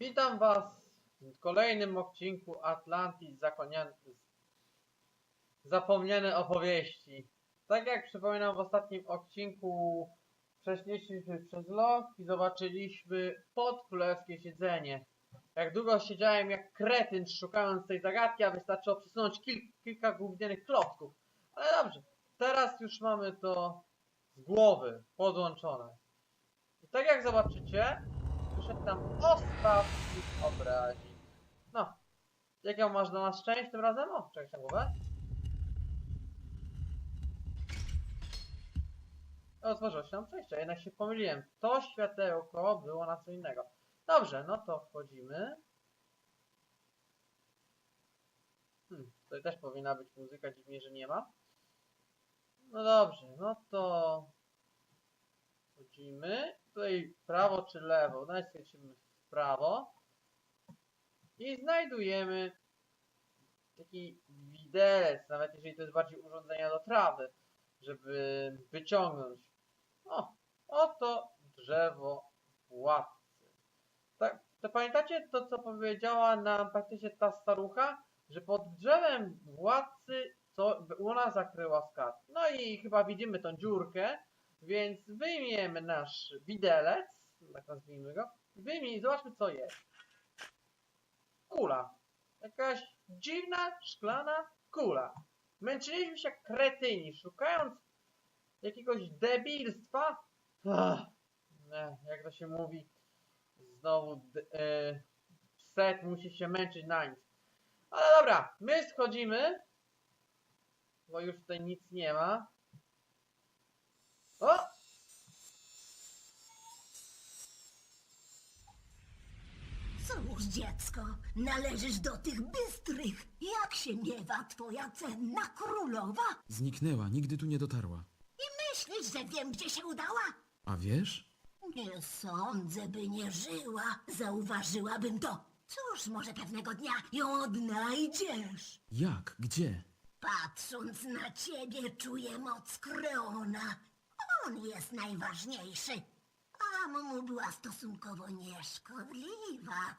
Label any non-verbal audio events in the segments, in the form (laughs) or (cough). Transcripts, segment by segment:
Witam Was w kolejnym odcinku Atlantis. Zapomniane opowieści. Tak jak przypominam w ostatnim odcinku przeszliśmy przez los i zobaczyliśmy podkrólewskie siedzenie. Jak długo siedziałem jak kretyn szukając tej zagadki, a wystarczyło przesunąć kil kilka gównianych klocków. Ale dobrze, teraz już mamy to z głowy podłączone. I tak jak zobaczycie, Wyszedł tam ostatni obrazik. No. Jaką masz do nas część tym razem? O, czekaj na głowę. Otworzyło się nam przejście, jednak się pomyliłem. To światełko było na co innego. Dobrze, no to wchodzimy. Hmm, tutaj też powinna być muzyka, dziwnie, że nie ma. No dobrze, no to Wchodzimy. Tutaj prawo czy lewo? Naciśnijmy w prawo. I znajdujemy taki widelec, nawet jeżeli to jest bardziej urządzenia do trawy, żeby wyciągnąć. O, oto drzewo władcy. Tak, to pamiętacie to, co powiedziała nam praktycznie ta starucha? Że pod drzewem władcy co ona zakryła skarb. No i chyba widzimy tą dziurkę, więc wyjmiemy nasz widelec, tak nazwijmy go. Wyjmij, zobaczmy co jest. Kula. Jakaś dziwna, szklana kula. Męczyliśmy się jak kretyni, szukając jakiegoś debilstwa. Nie, jak to się mówi, znowu e, set musi się męczyć na nic. Ale dobra, my schodzimy, bo już tutaj nic nie ma. O! Cóż, dziecko, należysz do tych bystrych. Jak się miewa twoja cenna królowa? Zniknęła, nigdy tu nie dotarła. Myślisz, że wiem, gdzie się udała? A wiesz? Nie sądzę, by nie żyła. Zauważyłabym to. Cóż, może pewnego dnia ją odnajdziesz. Jak? Gdzie? Patrząc na ciebie, czuję moc Kreona. On jest najważniejszy. A mu była stosunkowo nieszkodliwa,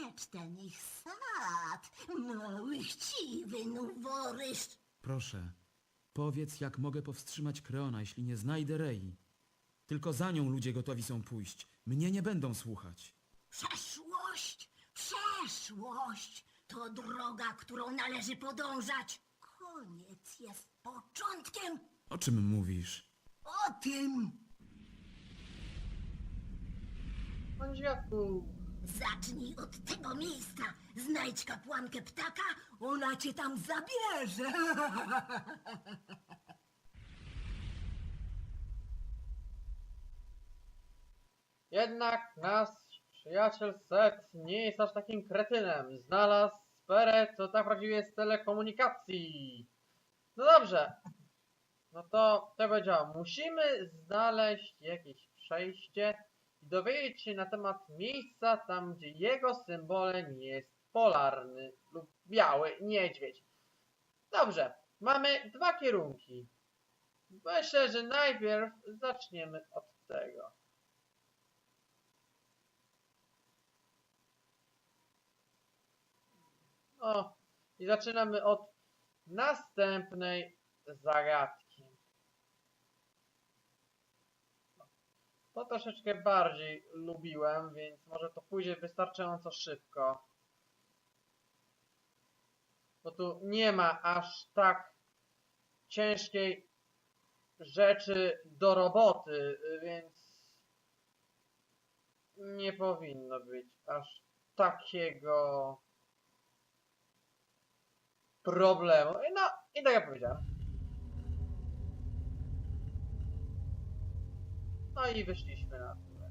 lecz ten ich sad, mały chciwy noworyż, Proszę, powiedz, jak mogę powstrzymać Kreona, jeśli nie znajdę Rei. Tylko za nią ludzie gotowi są pójść. Mnie nie będą słuchać. Przeszłość, przeszłość to droga, którą należy podążać. Koniec jest początkiem. O czym mówisz? O tym Panie świadku, zacznij od tego miejsca. Znajdź kapłankę ptaka, ona cię tam zabierze. (laughs) jednak nasz przyjaciel Set nie jest aż takim kretynem. Znalazł sferę, co tak prawdziwie jest telekomunikacji. No dobrze. No to to powiedział. Musimy znaleźć jakieś przejście i dowiedzieć się na temat miejsca tam, gdzie jego symbolem jest polarny lub biały niedźwiedź. Dobrze. Mamy dwa kierunki. Myślę, że najpierw zaczniemy od tego. O, i zaczynamy od następnej zagadki. To troszeczkę bardziej lubiłem, więc może to pójdzie wystarczająco szybko. Bo tu nie ma aż tak ciężkiej rzeczy do roboty, więc nie powinno być aż takiego problemu. No i tak jak powiedziałem. No i wyszliśmy na górę.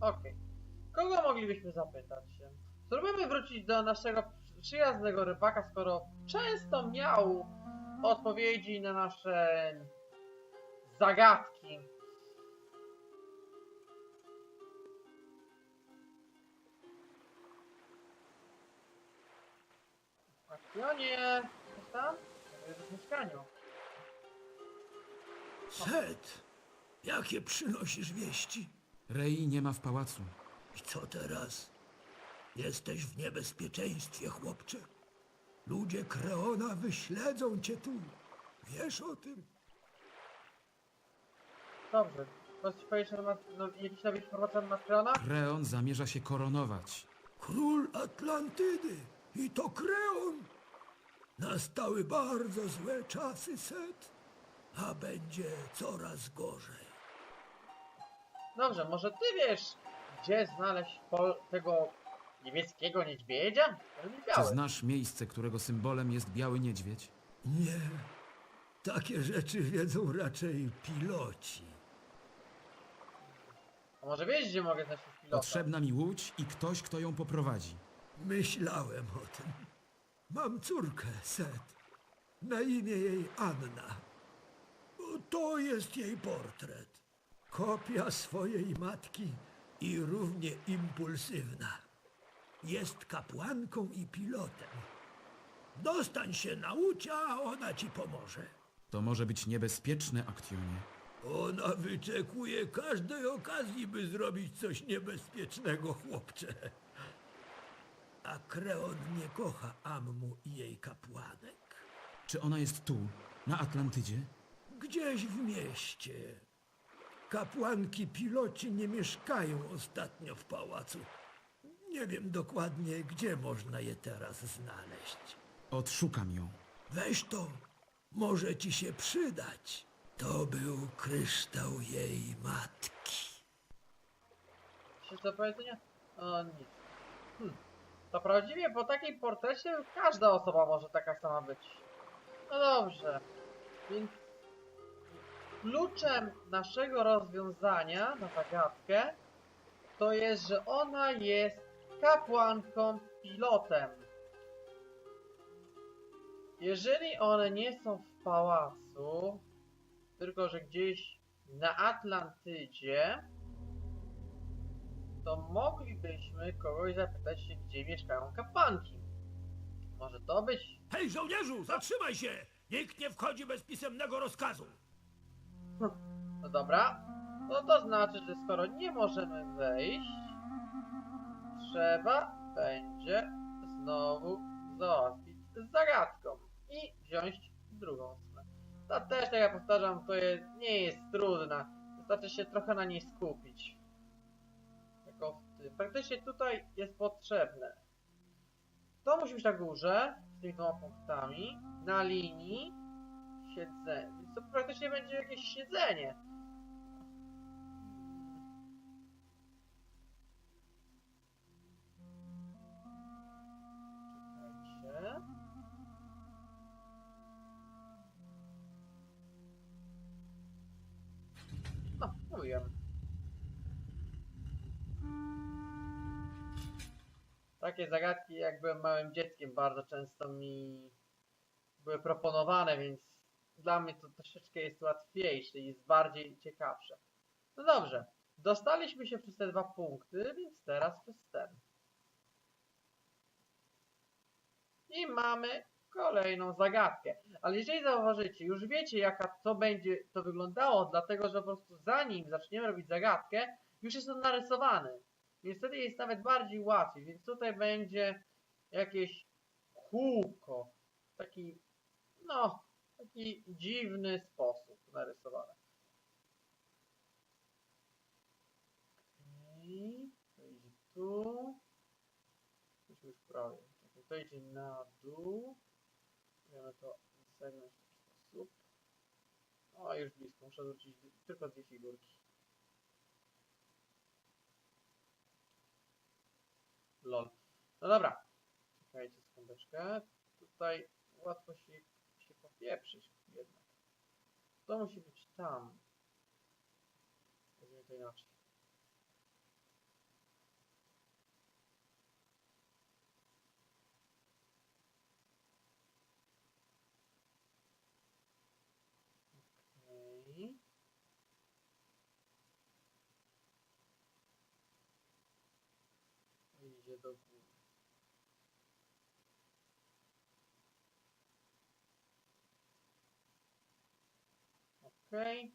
Okej. Kogo moglibyśmy zapytać się? Spróbujmy wrócić do naszego przyjaznego rybaka, skoro często miał odpowiedzi na nasze zagadki. Akcjonie! Jest tam? W mieszkaniu. Set, jakie przynosisz wieści? Rei nie ma w pałacu. I co teraz? Jesteś w niebezpieczeństwie, chłopcze. Ludzie Kreona wyśledzą cię tu. Wiesz o tym? Dobrze. Możesz ci powiedzieć na no, jakieś nowe informacje na temat Kreona? Kreon zamierza się koronować. Król Atlantydy i to Kreon. Nastały bardzo złe czasy, Set, a będzie coraz gorzej. Dobrze, może ty wiesz, gdzie znaleźć pol tego niebieskiego niedźwiedzia? Czy znasz miejsce, którego symbolem jest biały niedźwiedź? Nie, takie rzeczy wiedzą raczej piloci. A może wiesz, gdzie mogę znaleźć pilota? Potrzebna mi łódź i ktoś, kto ją poprowadzi. Myślałem o tym. Mam córkę, Set. Na imię jej Anna. To jest jej portret. Kopia swojej matki i równie impulsywna. Jest kapłanką i pilotem. Dostań się nauczy, a ona ci pomoże. To może być niebezpieczne, Aktionie. Ona wyczekuje każdej okazji, by zrobić coś niebezpiecznego, chłopcze. A Kreon nie kocha Ammu i jej kapłanek. Czy ona jest tu, na Atlantydzie? Gdzieś w mieście. Kapłanki piloci nie mieszkają ostatnio w pałacu. Nie wiem dokładnie, gdzie można je teraz znaleźć. Odszukam ją. Weź to, może ci się przydać. To był kryształ jej matki. Coś do powiedzenia? O, nic. Hm. To prawdziwie po takim portrecie każda osoba może taka sama być. No dobrze. Więc kluczem naszego rozwiązania na zagadkę to jest, że ona jest kapłanką pilotem. Jeżeli one nie są w pałacu, tylko że gdzieś na Atlantydzie, to moglibyśmy kogoś zapytać się, gdzie mieszkają kapłanki. Może to być. Hej, żołnierzu, zatrzymaj się! Nikt nie wchodzi bez pisemnego rozkazu. No dobra. No to znaczy, że skoro nie możemy wejść, trzeba będzie znowu załatwić zagadką i wziąć drugą stronę. Ta też, tak jak powtarzam, to jest, nie jest trudna. Wystarczy się trochę na niej skupić. Tylko w. Praktycznie tutaj jest potrzebne. To musi być na górze, z tymi dwoma punktami, na linii siedzenie. To praktycznie będzie jakieś siedzenie. Czekajcie. No, mówiłem. Takie zagadki, jak byłem małym dzieckiem, bardzo często mi były proponowane, więc dla mnie to troszeczkę jest łatwiejsze i jest bardziej ciekawsze. No dobrze, dostaliśmy się przez te dwa punkty, więc teraz przez ten. I mamy kolejną zagadkę. Ale jeżeli zauważycie, już wiecie jaka to będzie to wyglądało, dlatego że po prostu zanim zaczniemy robić zagadkę, już jest on narysowany. Wtedy jest nawet bardziej łatwiej, więc tutaj będzie jakieś kółko. Taki, no, taki dziwny sposób narysowane. Okej, to idzie tu. Się już prawie. To idzie na dół. Możemy to zagnąć w ten sposób. O, już blisko. Muszę wrócić tylko dwie figurki. Lol. No dobra. Czekajcie sekundeczkę. Tutaj łatwo się. To musi być tam. Weźmiemy to inaczej. Okej. Idzie do góry. Okej.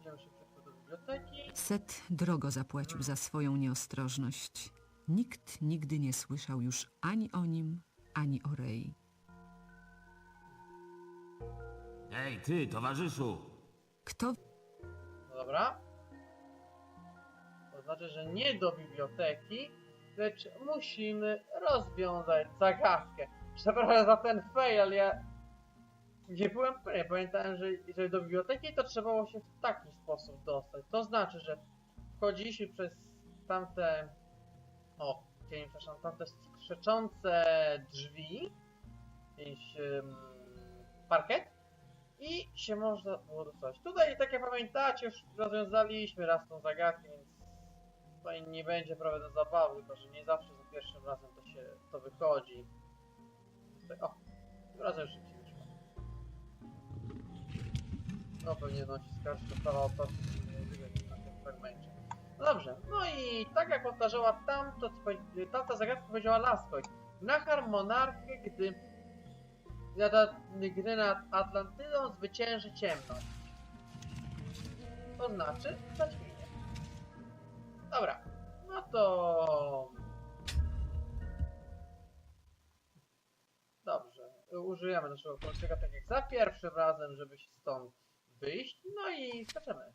Idziemy szybciutko do biblioteki. Set drogo zapłacił za swoją nieostrożność. Nikt nigdy nie słyszał już ani o nim, ani o Rei. Ej, ty, towarzyszu! Kto No dobra. To znaczy, że nie do biblioteki, lecz musimy rozwiązać zagadkę. Przepraszam za ten fail, ja nie byłem pewien. Pamiętałem, że jeżeli do biblioteki to trzeba było się w taki sposób dostać. To znaczy, że wchodziliśmy przez tamte... O, nie, przepraszam, tamte skrzeczące drzwi. Jakiś um, parket i się można było dostać. Tutaj, tak jak pamiętacie, już rozwiązaliśmy raz tą zagadkę, więc tutaj nie będzie prawa do zabawy, tylko że nie zawsze za pierwszym razem to się to wychodzi. Tutaj, o, tym razem szybciej wyszło. No pewnie naciskasz to prawa autorska na tym fragmencie. No dobrze, no i tak jak powtarzała tamto, tamta zagadka powiedziała Laskoj. Nachar monarchę, gdy Gdy, gdy nad Atlantydą zwycięży ciemność. To znaczy zaćmienie. Dobra, no to... Dobrze, użyjemy naszego kolczyka tak jak za pierwszym razem, żeby się stąd wyjść. No i skaczemy.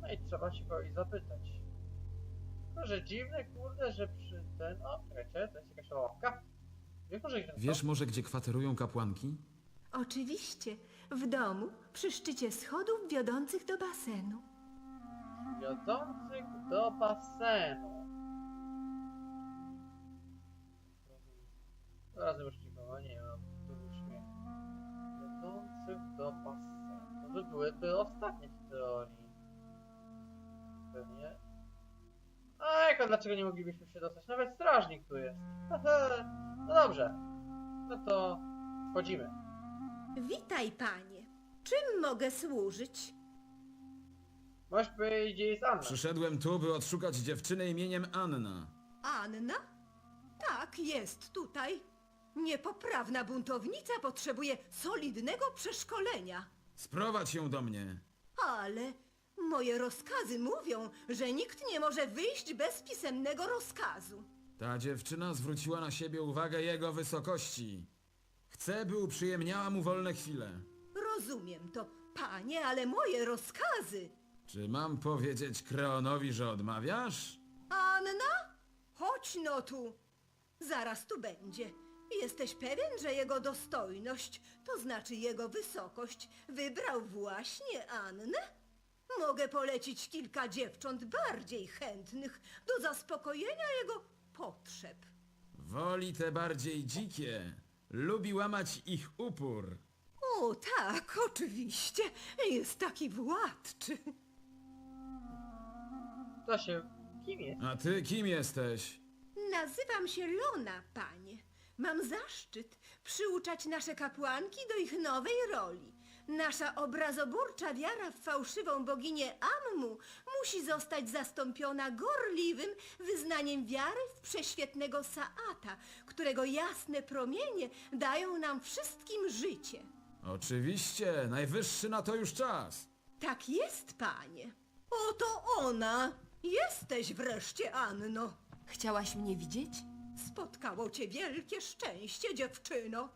No i trzeba się kogoś zapytać. No, że dziwne, kurde, że przy ten... O, czekajcie, to jest jakaś ławka. Wiesz może gdzie Wiesz może, gdzie kwaterują kapłanki? Oczywiście, w domu, przy szczycie schodów wiodących do basenu. Wiodących do basenu. Razem już nikogo nie mam. Tu śmiech. Wiodących do basenu. To by byłyby ostatnie w teorii. Pewnie. A jako dlaczego nie moglibyśmy się dostać? Nawet strażnik tu jest. (laughs) no dobrze. No to wchodzimy. Witaj, panie. Czym mogę służyć? Możesz powiedzieć, gdzie jest Anna. Przyszedłem tu, by odszukać dziewczynę imieniem Anna. Anna? Tak, jest tutaj. Niepoprawna buntownica potrzebuje solidnego przeszkolenia. Sprowadź ją do mnie. Ale moje rozkazy mówią, że nikt nie może wyjść bez pisemnego rozkazu. Ta dziewczyna zwróciła na siebie uwagę jego wysokości. Chcę, by uprzyjemniała mu wolne chwile. Rozumiem to, panie, ale moje rozkazy. Czy mam powiedzieć Kreonowi, że odmawiasz? Anna? Chodź no tu. Zaraz tu będzie. Jesteś pewien, że jego dostojność, to znaczy jego wysokość, wybrał właśnie Annę? Mogę polecić kilka dziewcząt bardziej chętnych do zaspokojenia jego potrzeb. Woli te bardziej dzikie. Lubi łamać ich upór. O tak, oczywiście. Jest taki władczy. To się... Kim jest? A ty kim jesteś? Nazywam się Lona, panie. Mam zaszczyt przyuczać nasze kapłanki do ich nowej roli. Nasza obrazoburcza wiara w fałszywą boginię Ammu musi zostać zastąpiona gorliwym wyznaniem wiary w prześwietnego Saata, którego jasne promienie dają nam wszystkim życie. Oczywiście, najwyższy na to już czas. Tak jest, panie. Oto ona. Jesteś wreszcie, Anno. Chciałaś mnie widzieć? Spotkało cię wielkie szczęście, dziewczyno.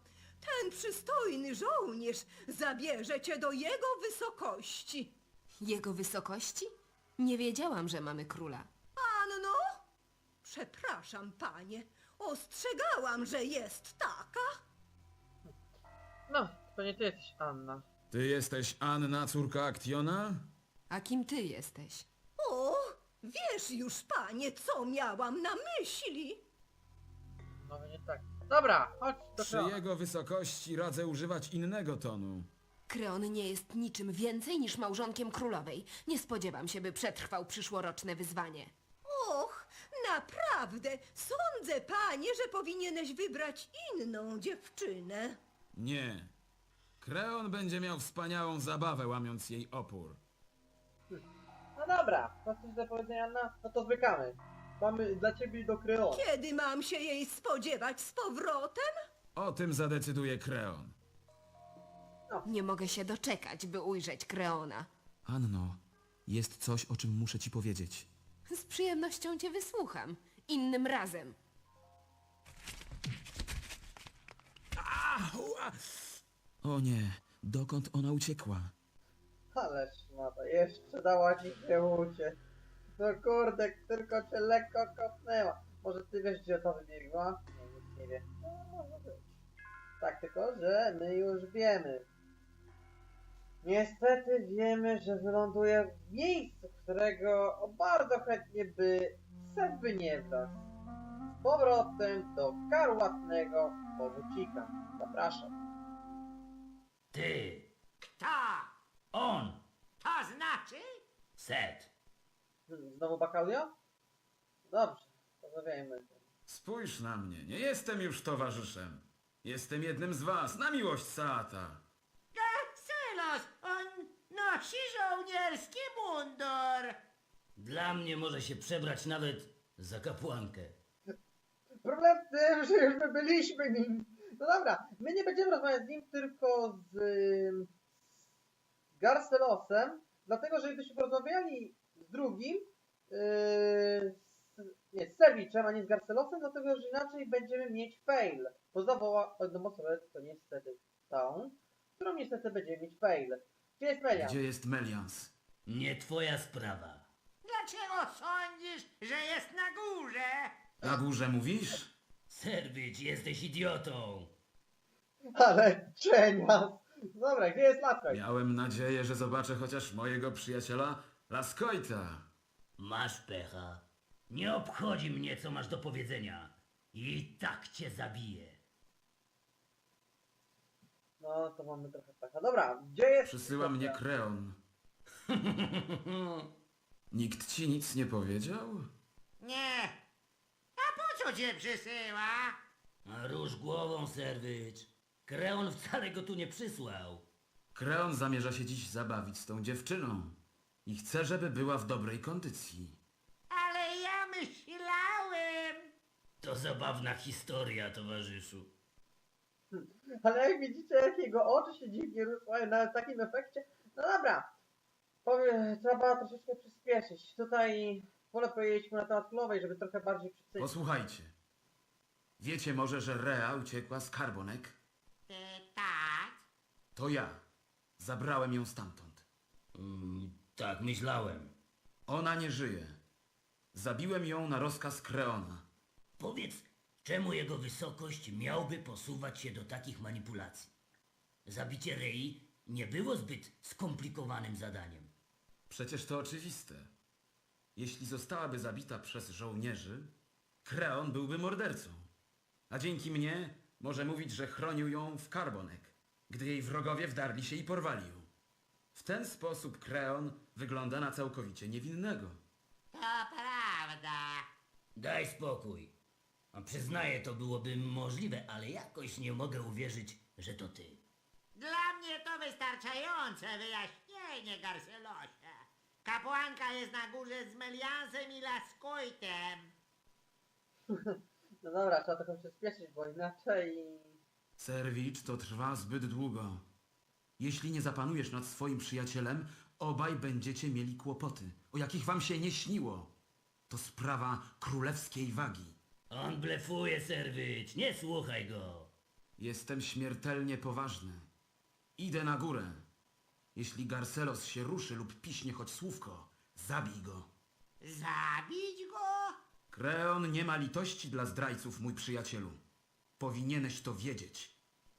Ten przystojny żołnierz zabierze cię do jego wysokości. Jego wysokości? Nie wiedziałam, że mamy króla. Anno? Przepraszam, panie. Ostrzegałam, że jest taka. No, to nie ty jesteś Anna. Ty jesteś Anna, córka Aktiona? A kim ty jesteś? O, wiesz już, panie, co miałam na myśli. No nie tak. Dobra, chodź do Przy Kreona. jego wysokości radzę używać innego tonu. Kreon nie jest niczym więcej niż małżonkiem królowej. Nie spodziewam się, by przetrwał przyszłoroczne wyzwanie. Och, naprawdę, sądzę, panie, że powinieneś wybrać inną dziewczynę. Nie. Kreon będzie miał wspaniałą zabawę, łamiąc jej opór. No dobra, masz coś do powiedzenia Anna? No to zwykamy. Mamy dla ciebie do Kreona. Kiedy mam się jej spodziewać z powrotem? O tym zadecyduje Kreon. Nie mogę się doczekać, by ujrzeć Kreona. Anno, jest coś, o czym muszę ci powiedzieć. Z przyjemnością cię wysłucham. Innym razem. O nie, dokąd ona uciekła? Ale szmata, jeszcze dała ci się uciec. No kurde, tylko cię lekko kopnęła. Może ty wiesz, gdzie to wybiegła? Nie, nic nie wie. No, może być. Tak, tylko, że my już wiemy. Niestety wiemy, że wyląduje w miejscu, którego bardzo chętnie by sen by nie wlazł. Z powrotem do karłatnego powócika. Zapraszam. Ty, Kto? on, To znaczy? Set. Znowu bakalio? Dobrze, porozmawiajmy. Spójrz na mnie, nie jestem już towarzyszem. Jestem jednym z was, na miłość Saata. Sylos, on nosi żołnierski mundur. Dla mnie może się przebrać nawet za kapłankę. Problem w tym, że już my byliśmy nim. No dobra, my nie będziemy rozmawiać z nim, tylko z, ym, z Garcelosem, dlatego że gdybyśmy porozmawiali drugim, yy, z, nie, z Sewiczem, a nie z Garcelosem, dlatego że inaczej będziemy mieć fail. Bo zawoła jedną osobę, to niestety tą, którą niestety będziemy mieć fail. Gdzie jest Melia? Gdzie jest Melians? Nie twoja sprawa. Dlaczego sądzisz, że jest na górze? Na górze mówisz? Serwicz, jesteś idiotą. Ale cienias! Dobra, gdzie jest Laskoj? Miałem nadzieję, że zobaczę chociaż mojego przyjaciela Laskoita. Masz pecha. Nie obchodzi mnie, co masz do powiedzenia. I tak cię zabiję. No, to mamy trochę pecha. Dobra, gdzie jest... Przysyła mnie Kreon. (laughs) Nikt ci nic nie powiedział? Nie. A po co cię przysyła? A Rusz głową, serwicz. Kreon wcale go tu nie przysłał. Kreon zamierza się dziś zabawić z tą dziewczyną. I chce, żeby była w dobrej kondycji. Ale ja myślałem. To zabawna historia, towarzyszu. Ale jak widzicie, jak jego oczy się dziwnie ruszają na takim efekcie. No dobra. Powiem, trzeba troszeczkę przyspieszyć. Tutaj wolę powiedzieć mu na temat królowej, żeby trochę bardziej przycenić. Posłuchajcie. Wiecie może, że Rea uciekła z Karbonek? E, tak. To ja. Zabrałem ją stamtąd. Mm, tak myślałem. Ona nie żyje. Zabiłem ją na rozkaz Kreona. Powiedz, czemu jego wysokość miałby posuwać się do takich manipulacji? Zabicie Rei nie było zbyt skomplikowanym zadaniem. Przecież to oczywiste. Jeśli zostałaby zabita przez żołnierzy, Kreon byłby mordercą. A dzięki mnie może mówić, że chronił ją w Karbonek, gdy jej wrogowie wdarli się i porwali ją. W ten sposób Kreon wygląda na całkowicie niewinnego. To prawda. Daj spokój. A przyznaję, to byłoby możliwe, ale jakoś nie mogę uwierzyć, że to ty. Dla mnie to wystarczające wyjaśnienie, Garcelosie. Kapłanka jest na górze z Meliansem i Laskojtem. No dobra, trzeba trochę przyspieszyć, bo inaczej... Serwicz to trwa zbyt długo. Jeśli nie zapanujesz nad swoim przyjacielem, obaj będziecie mieli kłopoty, o jakich wam się nie śniło. To sprawa królewskiej wagi. On blefuje, serwicz, nie słuchaj go. Jestem śmiertelnie poważny. Idę na górę. Jeśli Garcelos się ruszy lub piśnie choć słówko, zabij go. Zabić go? Kreon nie ma litości dla zdrajców, mój przyjacielu. Powinieneś to wiedzieć.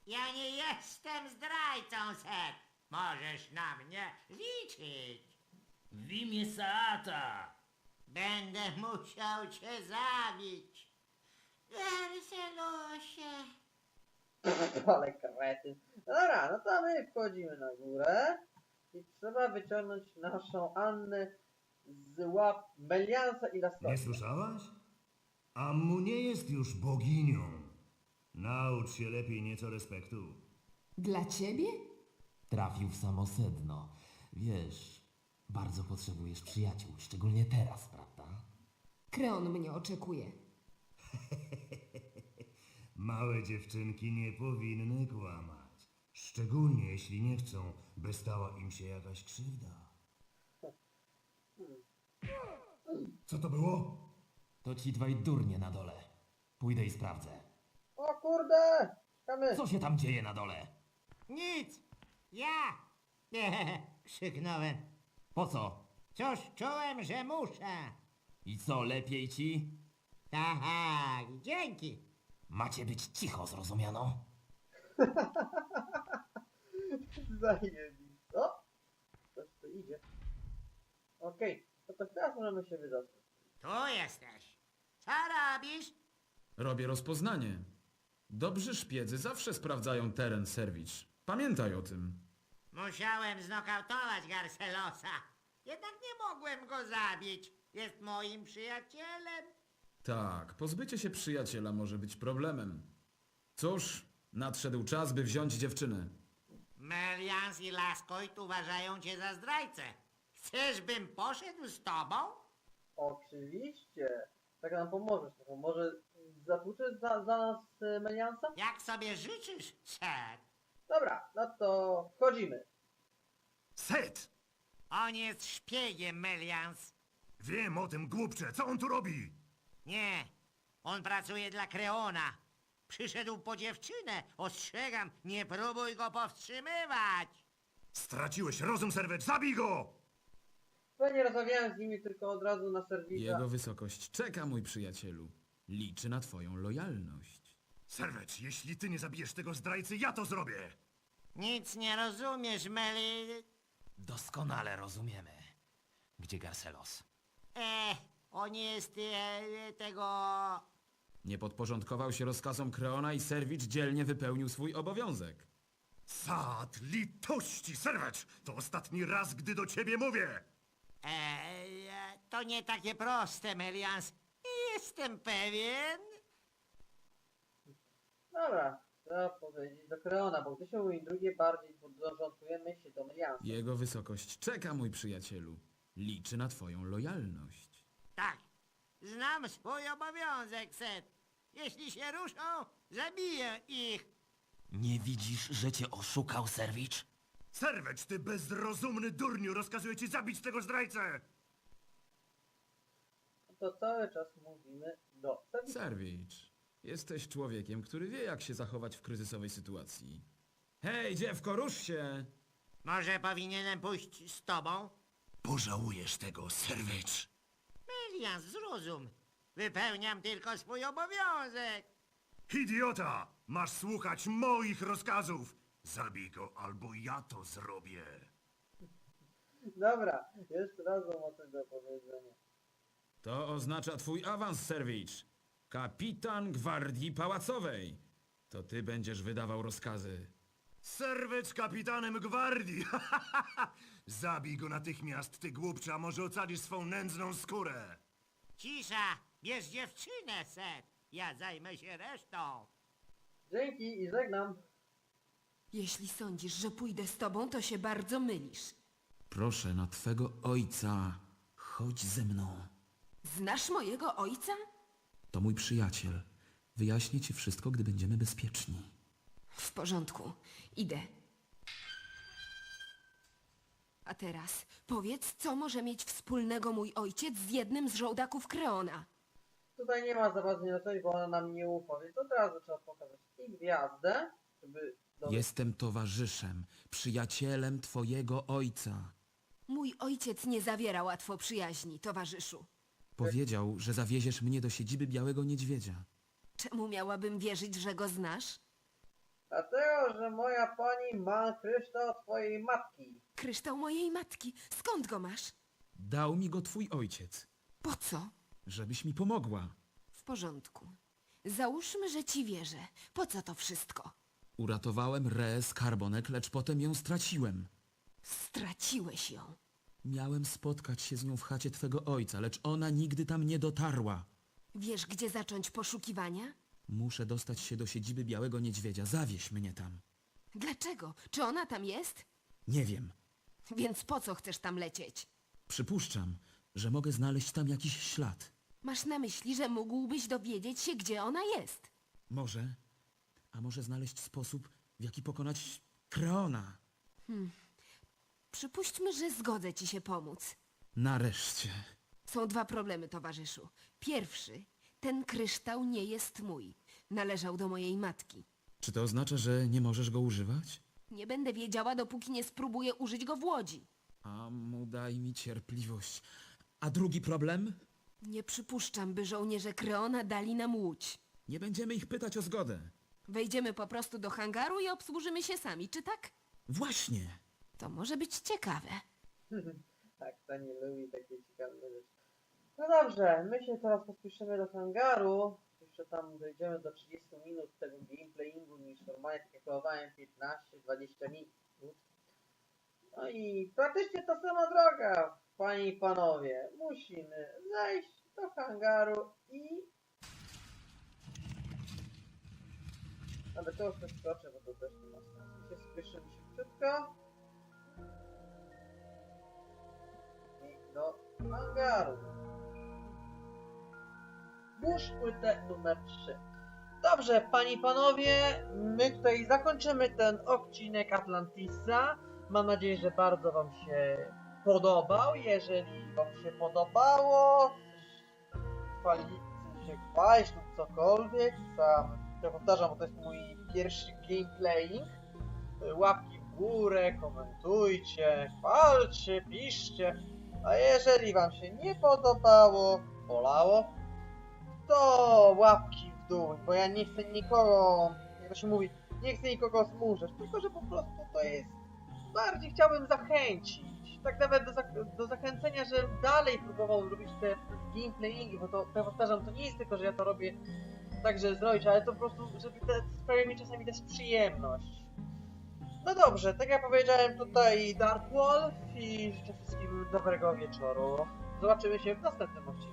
Ja nie jestem zdrajcą, Seth. Możesz na mnie liczyć. W imię Saata. Będę musiał cię zabić. Garcelosie. (laughs) Ale krety. No dobra, no to my wchodzimy na górę i trzeba wyciągnąć naszą Annę z łap Meliansa i Nie Laskoja. słyszałaś? Ammu nie jest już boginią. Naucz się lepiej nieco respektu. Dla ciebie? Trafił w samo sedno. Wiesz, bardzo potrzebujesz przyjaciół, szczególnie teraz, prawda? Kreon mnie oczekuje. (laughs) Małe dziewczynki nie powinny kłamać. Szczególnie jeśli nie chcą, by stała im się jakaś krzywda. Co to było? To ci dwaj durnie na dole. Pójdę i sprawdzę. O kurde! Czekamy! Co się tam dzieje na dole? Nic! Ja! (laughs) Krzyknąłem. Po co? Cóż, czułem, że muszę. I co, lepiej ci? Tak, dzięki. Macie być cicho, zrozumiano? (laughs) Zajebisto. Coś tu idzie. Okej, no to teraz możemy się wydostać. Tu jesteś. Co robisz? Robię rozpoznanie. Dobrzy szpiedzy zawsze sprawdzają teren serwicz. Pamiętaj o tym. Musiałem znokautować Garcelosa. Jednak nie mogłem go zabić. Jest moim przyjacielem. Tak, pozbycie się przyjaciela może być problemem. Cóż, nadszedł czas, by wziąć dziewczynę. Melians i Laskoit uważają cię za zdrajcę. Chcesz, bym poszedł z tobą? Oczywiście. Tak nam pomożesz. Może zatłuczesz za, za nas e, Meliansa? Jak sobie życzysz, Seth. Dobra, no to wchodzimy. Set! On jest szpiegiem, Melians. Wiem o tym, głupcze. Co on tu robi? Nie, on pracuje dla Kreona. Przyszedł po dziewczynę. Ostrzegam, nie próbuj go powstrzymywać. Straciłeś rozum, serwet. Zabij go! Ja nie rozmawiałem z nimi, tylko od razu na serwisie. Jego wysokość czeka, mój przyjacielu. Liczy na twoją lojalność. Serwet, jeśli ty nie zabijesz tego zdrajcy, ja to zrobię! Nic nie rozumiesz, Meli... Doskonale rozumiemy. Gdzie Garcelos? E, on jest e, tego... Nie podporządkował się rozkazom Kreona i serwicz dzielnie wypełnił swój obowiązek. Sad litości, serwet! To ostatni raz, gdy do ciebie mówię! E, e, to nie takie proste, Melians. Jestem pewien. Dobra, trzeba powiedzieć do Kreona, bo gdy się mówi drugie bardziej podrządkujemy się do Meliansa. Jego wysokość czeka, mój przyjacielu. Liczy na twoją lojalność. Tak, znam swój obowiązek, Seth. Jeśli się ruszą, zabiję ich. Nie widzisz, że cię oszukał serwicz? Serwet, ty bezrozumny durniu, rozkazuję ci zabić tego zdrajcę! To cały czas mówimy do. Serwicz, jesteś człowiekiem, który wie, jak się zachować w kryzysowej sytuacji. Hej, dziewko, rusz się! Może powinienem pójść z tobą? Pożałujesz tego, serwicz! Melians, zrozum. Wypełniam tylko swój obowiązek. Idiota! Masz słuchać moich rozkazów! Zabij go, albo ja to zrobię! Dobra, jeszcze raz mam o tym do powiedzenia. To oznacza twój awans, serwicz. Kapitan Gwardii Pałacowej. To ty będziesz wydawał rozkazy. Serwet kapitanem gwardii! (laughs) Zabij go natychmiast, ty głupcza, może ocalisz swą nędzną skórę! Cisza, bierz dziewczynę, Seth. Ja zajmę się resztą. Dzięki i żegnam. Jeśli sądzisz, że pójdę z tobą, to się bardzo mylisz. Proszę na twego ojca, chodź ze mną. Znasz mojego ojca? To mój przyjaciel. Wyjaśnię ci wszystko, gdy będziemy bezpieczni. W porządku, idę. A teraz powiedz, co może mieć wspólnego mój ojciec z jednym z żołdaków Kreona? Tutaj nie ma za bardzo nie bo ona nam nie ufa, więc od razu trzeba pokazać i gwiazdę, żeby... dowiedzieć- Jestem towarzyszem, przyjacielem twojego ojca. Mój ojciec nie zawiera łatwo przyjaźni, towarzyszu. Powiedział, że zawieziesz mnie do siedziby Białego Niedźwiedzia. Czemu miałabym wierzyć, że go znasz? Dlatego, że moja pani ma kryształ twojej matki. Kryształ mojej matki. Skąd go masz? Dał mi go twój ojciec, Po co? żebyś mi pomogła. W porządku. Załóżmy, że ci wierzę. Po co to wszystko? Uratowałem Reę z Karbonek, lecz potem ją straciłem. Straciłeś ją. Miałem spotkać się z nią w chacie twego ojca, lecz ona nigdy tam nie dotarła. Wiesz, gdzie zacząć poszukiwania? Muszę dostać się do siedziby Białego Niedźwiedzia. Zawieź mnie tam. Dlaczego? Czy ona tam jest? Nie wiem. Więc po co chcesz tam lecieć? Przypuszczam, że mogę znaleźć tam jakiś ślad. Masz na myśli, że mógłbyś dowiedzieć się, gdzie ona jest. Może, A może znaleźć sposób, w jaki pokonać Kreona? Przypuśćmy, że zgodzę ci się pomóc. Nareszcie. Są dwa problemy, towarzyszu. Pierwszy, ten kryształ nie jest mój. Należał do mojej matki. Czy to oznacza, że nie możesz go używać? Nie będę wiedziała, dopóki nie spróbuję użyć go w łodzi. A mu daj mi cierpliwość. A drugi problem? Nie przypuszczam, by żołnierze Kreona dali nam łódź. Nie będziemy ich pytać o zgodę. Wejdziemy po prostu do hangaru i obsłużymy się sami, czy tak? Właśnie. To może być ciekawe. tak, to nie lubi takie ciekawe rzeczy. No dobrze, my się teraz pospieszymy do hangaru. Jeszcze tam dojdziemy do 30 minut tego gameplayingu niż normalnie tak jak planowałem 15-20 minut. No i praktycznie ta sama droga, panie i panowie. Musimy zejść do hangaru i... Ale to już przeskoczę, bo to też nie ma sensu. Się spieszymy szybciutko. Do hangaru. Włóż płytę numer 3. Dobrze, panie i panowie, my tutaj zakończymy ten odcinek Atlantisa. Mam nadzieję, że bardzo wam się podobał. Jeżeli wam się podobało, chwali, się chwalić lub cokolwiek, sam ja powtarzam, bo to jest mój pierwszy gameplaying. Łapki w górę, komentujcie, chwalcie, piszcie. A jeżeli wam się nie podobało, bolało, to łapki w dół, bo ja nie chcę nikogo, jak to się mówi, nie chcę nikogo zmuszać, tylko że po prostu to jest, bardziej chciałbym zachęcić, tak nawet do, do zachęcenia, że dalej próbował robić te gameplayingi, bo to, powtarzam, to nie jest tylko, że ja to robię tak, że zrobić, ale to po prostu, żeby te, sprawia mi czasami też przyjemność. No dobrze, tak jak powiedziałem tutaj Dark Wolf i życzę wszystkim dobrego wieczoru. Zobaczymy się w następnym odcinku.